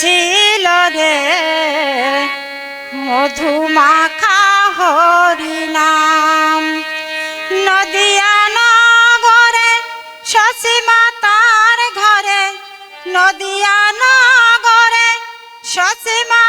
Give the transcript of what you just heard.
ছিল রে মধুমাখা হরিনাম। নদিয়া নগরে শশী মাতার ঘরে নদিয়া নগরে শশী মা